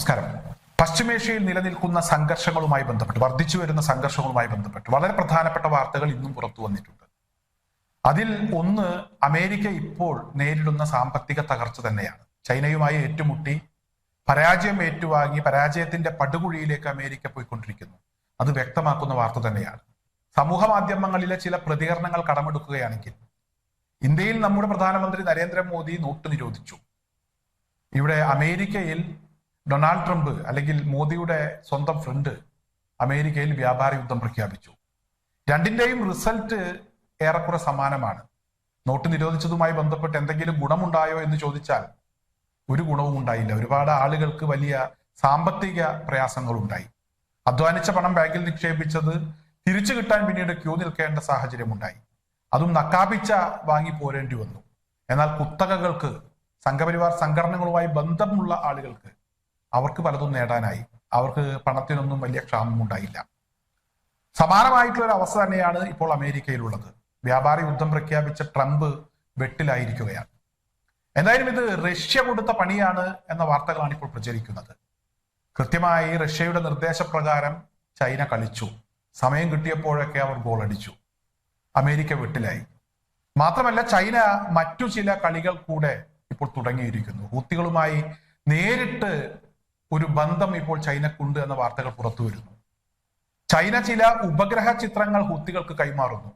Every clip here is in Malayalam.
നമസ്കാരം. പശ്ചിമേഷ്യയിൽ നിലനിൽക്കുന്ന സംഘർഷങ്ങളുമായി ബന്ധപ്പെട്ട് വർദ്ധിച്ചു വരുന്ന സംഘർഷങ്ങളുമായി ബന്ധപ്പെട്ട് വളരെ പ്രധാനപ്പെട്ട വാർത്തകൾ ഇന്നും പുറത്തു വന്നിട്ടുണ്ട്. അതിൽ ഒന്ന് അമേരിക്ക ഇപ്പോൾ നേരിടുന്ന സാമ്പത്തിക തകർച്ച തന്നെയാണ്. ചൈനയുമായി ഏറ്റുമുട്ടി പരാജയം ഏറ്റുവാങ്ങി പരാജയത്തിന്റെ പടുകുഴിയിലേക്ക് അമേരിക്ക പോയിക്കൊണ്ടിരിക്കുന്നു. അത് വ്യക്തമാക്കുന്ന വാർത്ത തന്നെയാണ്. സമൂഹ മാധ്യമങ്ങളിലെ ചില പ്രതികരണങ്ങൾ കടമെടുക്കുകയാണെങ്കിൽ ഇന്ത്യയിൽ നമ്മുടെ പ്രധാനമന്ത്രി നരേന്ദ്രമോദി നോട്ട് നിരോധിച്ചു. ഇവിടെ അമേരിക്കയിൽ ഡൊണാൾഡ് ട്രംപ് അല്ലെങ്കിൽ മോദിയുടെ സ്വന്തം ഫ്രണ്ട് അമേരിക്കയിൽ വ്യാപാര യുദ്ധം പ്രഖ്യാപിച്ചു. രണ്ടിന്റെയും റിസൾട്ട് ഏറെക്കുറെ സമാനമാണ്. നോട്ട് നിരോധിച്ചതുമായി ബന്ധപ്പെട്ട് എന്തെങ്കിലും ഗുണമുണ്ടായോ എന്ന് ചോദിച്ചാൽ ഒരു ഗുണവും ഉണ്ടായില്ല. ഒരുപാട് ആളുകൾക്ക് വലിയ സാമ്പത്തിക പ്രയാസങ്ങൾ ഉണ്ടായി അധ്വാനിച്ച പണം ബാങ്കിൽ നിക്ഷേപിച്ചത് തിരിച്ചു കിട്ടാൻ പിന്നീട് ക്യൂ നിൽക്കേണ്ട സാഹചര്യം ഉണ്ടായി അതും നക്കാപിച്ച വാങ്ങി പോരേണ്ടി വന്നു. എന്നാൽ കുത്തകകൾക്ക് സംഘപരിവാർ സംഘടനകളുമായി ബന്ധമുള്ള ആളുകൾക്ക് അവർക്ക് പലതും നേടാനായി. അവർക്ക് പണത്തിനൊന്നും വലിയ ക്ഷാമം ഉണ്ടായില്ല. സമാനമായിട്ടുള്ള ഒരു അവസ്ഥ തന്നെയാണ് ഇപ്പോൾ അമേരിക്കയിലുള്ളത്. വ്യാപാര യുദ്ധം പ്രഖ്യാപിച്ച ട്രംപ് വെട്ടിലായിരിക്കുകയാണ്. എന്തായാലും ഇത് റഷ്യ കൊടുത്ത പണിയാണ് എന്ന വാർത്തകളാണ് ഇപ്പോൾ പ്രചരിക്കുന്നത്. കൃത്യമായി റഷ്യയുടെ നിർദ്ദേശപ്രകാരം ചൈന കളിച്ചു. സമയം കിട്ടിയപ്പോഴൊക്കെ അവർ ഗോൾ അടിച്ചു അമേരിക്ക വെട്ടിലായി. മാത്രമല്ല ചൈന മറ്റു ചില കളികൾ കൂടെ ഇപ്പോൾ തുടങ്ങിയിരിക്കുന്നു. ഹൂത്തികളുമായി നേരിട്ട് ഒരു ബന്ധം ഇപ്പോൾ ചൈനക്കുണ്ട് എന്ന വാർത്തകൾ പുറത്തു വരുന്നു. ചൈന ചില ഉപഗ്രഹ ചിത്രങ്ങൾ ഹൂത്തികൾക്ക് കൈമാറുന്നു.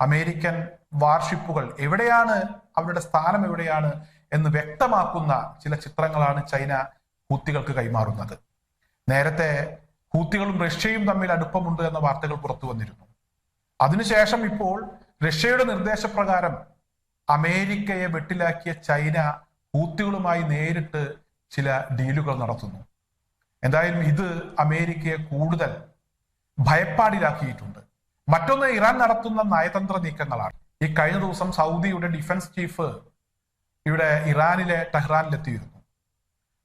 അമേരിക്കൻ വാർഷിപ്പുകൾ എവിടെയാണ് അവരുടെ സ്ഥാനം എവിടെയാണ് എന്ന് വ്യക്തമാക്കുന്ന ചില ചിത്രങ്ങളാണ് ചൈന ഹൂത്തികൾക്ക് കൈമാറുന്നത്. നേരത്തെ ഹൂത്തികളും റഷ്യയും തമ്മിൽ അടുപ്പമുണ്ട് എന്ന വാർത്തകൾ പുറത്തു വന്നിരുന്നു. അതിനുശേഷം ഇപ്പോൾ റഷ്യയുടെ നിർദ്ദേശപ്രകാരം അമേരിക്കയെ വെട്ടിലാക്കിയ ചൈന ഹൂത്തികളുമായി നേരിട്ട് ചില ഡീലുകൾ നടത്തുന്നു. എന്തായാലും ഇത് അമേരിക്കയെ കൂടുതൽ ഭയപ്പാടിലാക്കിയിട്ടുണ്ട്. മറ്റൊന്ന് ഇറാൻ നടത്തുന്ന നയതന്ത്ര നീക്കങ്ങളാണ്. ഈ കഴിഞ്ഞ ദിവസം സൗദിയുടെ ഡിഫൻസ് ചീഫ് ഇവിടെ ഇറാനിലെ ടെഹ്റാനിലെത്തിയിരുന്നു.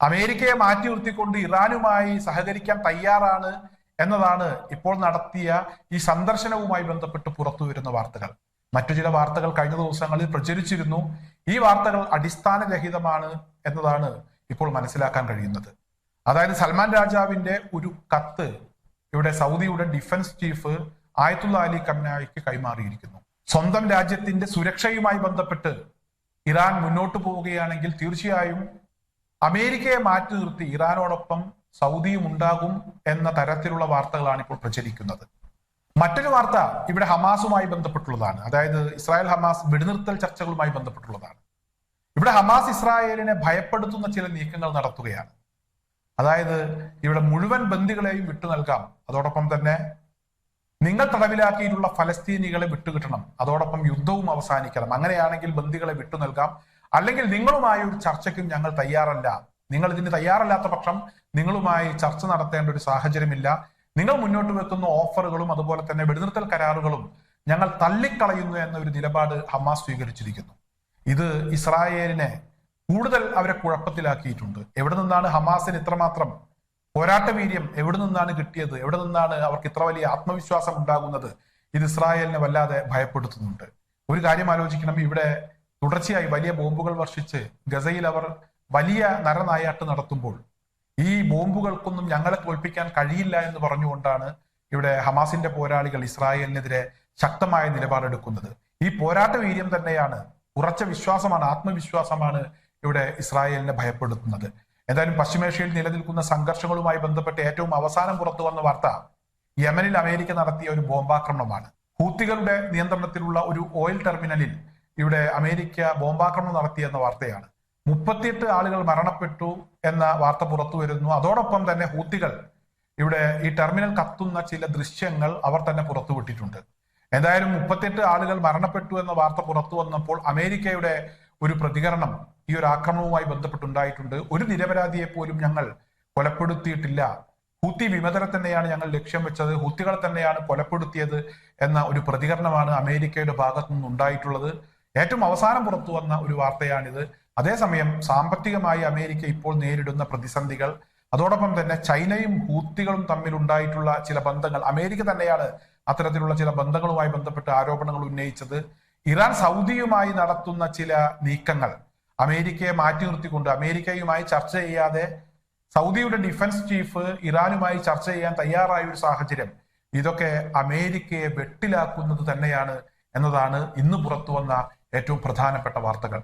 അമേരിക്കയെ മാറ്റി നിർത്തിക്കൊണ്ട് ഇറാനുമായി സഹകരിക്കാൻ തയ്യാറാണ് എന്നതാണ് ഇപ്പോൾ നടത്തിയ ഈ സന്ദർശനവുമായി ബന്ധപ്പെട്ട് പുറത്തു വരുന്ന വാർത്തകൾ. മറ്റു ചില വാർത്തകൾ കഴിഞ്ഞ ദിവസങ്ങളിൽ പ്രചരിച്ചിരുന്നു. ഈ വാർത്തകൾ അടിസ്ഥാനരഹിതമാണ് എന്നതാണ് ഇപ്പോൾ മനസ്സിലാക്കാൻ കഴിയുന്നത്. അതായത് സൽമാൻ രാജാവിന്റെ ഒരു കത്ത് ഇവിടെ സൗദിയുടെ ഡിഫൻസ് ചീഫ് ആയത്തുള്ള അലി കംനായിക്ക് കൈമാറിയിരിക്കുന്നു. സ്വന്തം രാജ്യത്തിന്റെ സുരക്ഷയുമായി ബന്ധപ്പെട്ട് ഇറാൻ മുന്നോട്ട് പോവുകയാണെങ്കിൽ തീർച്ചയായും അമേരിക്കയെ മാറ്റി നിർത്തി ഇറാനോടൊപ്പം സൗദിയും ഉണ്ടാകും എന്ന തരത്തിലുള്ള വാർത്തകളാണ് ഇപ്പോൾ പ്രചരിക്കുന്നത്. മറ്റൊരു വാർത്ത ഇവിടെ ഹമാസുമായി ബന്ധപ്പെട്ടുള്ളതാണ്. അതായത് ഇസ്രായേൽ ഹമാസ് വെടിനിർത്തൽ ചർച്ചകളുമായി ബന്ധപ്പെട്ടുള്ളതാണ്. ഇവിടെ ഹമാസ് ഇസ്രായേലിനെ ഭയപ്പെടുത്തുന്ന ചില നീക്കങ്ങൾ നടത്തുകയാണ്. അതായത് ഇവിടെ മുഴുവൻ ബന്ദികളെയും വിട്ടു നൽകാം. അതോടൊപ്പം തന്നെ നിങ്ങൾ തടവിലാക്കിയിട്ടുള്ള ഫലസ്തീനികളെ വിട്ടുകിട്ടണം. അതോടൊപ്പം യുദ്ധവും അവസാനിക്കണം. അങ്ങനെയാണെങ്കിൽ ബന്ദികളെ വിട്ടു നൽകാം. അല്ലെങ്കിൽ നിങ്ങളുമായി ഒരു ചർച്ചയ്ക്കും ഞങ്ങൾ തയ്യാറല്ല. നിങ്ങൾ ഇതിന് തയ്യാറല്ലാത്ത പക്ഷം നിങ്ങളുമായി ചർച്ച നടത്തേണ്ട ഒരു സാഹചര്യമില്ല. നിങ്ങൾ മുന്നോട്ട് വെക്കുന്ന ഓഫറുകളും അതുപോലെ തന്നെ വെടിനിർത്തൽ കരാറുകളും ഞങ്ങൾ തള്ളിക്കളയുന്നു എന്ന ഒരു നിലപാട് ഹമാസ് സ്വീകരിച്ചിരിക്കുന്നു. ഇത് ഇസ്രായേലിനെ കൂടുതൽ അവരെ കുഴപ്പത്തിലാക്കിയിട്ടുണ്ട്. എവിടെ നിന്നാണ് ഹമാസിന് ഇത്രമാത്രം പോരാട്ട വീര്യം എവിടെ നിന്നാണ് കിട്ടിയത്? എവിടെ നിന്നാണ് അവർക്ക് ഇത്ര വലിയ ആത്മവിശ്വാസം ഉണ്ടാകുന്നത്? ഇത് ഇസ്രായേലിനെ വല്ലാതെ ഭയപ്പെടുത്തുന്നുണ്ട്. ഒരു കാര്യം ആലോചിക്കണം. ഇവിടെ തുടർച്ചയായി വലിയ ബോംബുകൾ വർഷിച്ച് ഗസയിൽ അവർ വലിയ നരനായാട്ട് നടത്തുമ്പോൾ ഈ ബോംബുകൾക്കൊന്നും ഞങ്ങളെ തോൽപ്പിക്കാൻ കഴിയില്ല എന്ന് പറഞ്ഞുകൊണ്ടാണ് ഇവിടെ ഹമാസിന്റെ പോരാളികൾ ഇസ്രായേലിനെതിരെ ശക്തമായ നിലപാടെടുക്കുന്നത്. ഈ പോരാട്ട വീര്യം തന്നെയാണ് ഉറച്ച വിശ്വാസമാണ് ആത്മവിശ്വാസമാണ് ഇവിടെ ഇസ്രായേലിനെ ഭയപ്പെടുത്തുന്നത്. എന്തായാലും പശ്ചിമേഷ്യയിൽ നിലനിൽക്കുന്ന സംഘർഷങ്ങളുമായി ബന്ധപ്പെട്ട് ഏറ്റവും അവസാനം പുറത്തു വന്ന വാർത്ത യമനിൽ അമേരിക്ക നടത്തിയ ഒരു ബോംബാക്രമണമാണ്. ഹൂത്തികളുടെ നിയന്ത്രണത്തിലുള്ള ഒരു ഓയിൽ ടെർമിനലിൽ ഇവിടെ അമേരിക്ക ബോംബാക്രമണം നടത്തിയെന്ന വാർത്തയാണ്. മുപ്പത്തിയെട്ട് ആളുകൾ മരണപ്പെട്ടു എന്ന വാർത്ത പുറത്തു വരുന്നു. അതോടൊപ്പം തന്നെ ഹൂത്തികൾ ഇവിടെ ഈ ടെർമിനൽ കത്തുന്ന ചില ദൃശ്യങ്ങൾ അവർ തന്നെ പുറത്തുവിട്ടിട്ടുണ്ട്. എന്തായാലും മുപ്പത്തിയെട്ട് ആളുകൾ മരണപ്പെട്ടു എന്ന വാർത്ത പുറത്തു വന്നപ്പോൾ അമേരിക്കയുടെ ഒരു പ്രതികരണം ഈ ഒരു ആക്രമണവുമായി ബന്ധപ്പെട്ടുണ്ടായിട്ടുണ്ട്. ഒരു നിരപരാധിയെ പോലും ഞങ്ങൾ കൊലപ്പെടുത്തിയിട്ടില്ല. ഹൂത്തി വിമതരെ തന്നെയാണ് ഞങ്ങൾ ലക്ഷ്യം വെച്ചത്. ഹൂത്തികളെ തന്നെയാണ് കൊലപ്പെടുത്തിയത് എന്ന ഒരു പ്രതികരണമാണ് അമേരിക്കയുടെ ഭാഗത്തു നിന്നുണ്ടായിട്ടുള്ളത് ഏറ്റവും അവസാനം പുറത്തു വന്ന ഒരു വാർത്തയാണിത്. അതേസമയം സാമ്പത്തികമായി അമേരിക്ക ഇപ്പോൾ നേരിടുന്ന പ്രതിസന്ധികൾ അതോടൊപ്പം തന്നെ ചൈനയും ഹൂത്തികളും തമ്മിൽ ഉണ്ടായിട്ടുള്ള ചില ബന്ധങ്ങൾ അമേരിക്ക തന്നെയാണ് അത്തരത്തിലുള്ള ചില ബന്ധങ്ങളുമായി ബന്ധപ്പെട്ട് ആരോപണങ്ങൾ ഉന്നയിച്ചത്. ഇറാൻ സൗദിയുമായി നടത്തുന്ന ചില നീക്കങ്ങൾ അമേരിക്കയെ മാറ്റി നിർത്തിക്കൊണ്ട് അമേരിക്കയുമായി ചർച്ച ചെയ്യാതെ സൗദിയുടെ ഡിഫൻസ് ചീഫ് ഇറാനുമായി ചർച്ച ചെയ്യാൻ തയ്യാറായ ഒരു സാഹചര്യം. ഇതൊക്കെ അമേരിക്കയെ വെട്ടിലാക്കുന്നത് തന്നെയാണ് എന്നതാണ് ഇന്ന് പുറത്തു വന്ന ഏറ്റവും പ്രധാനപ്പെട്ട വാർത്തകൾ.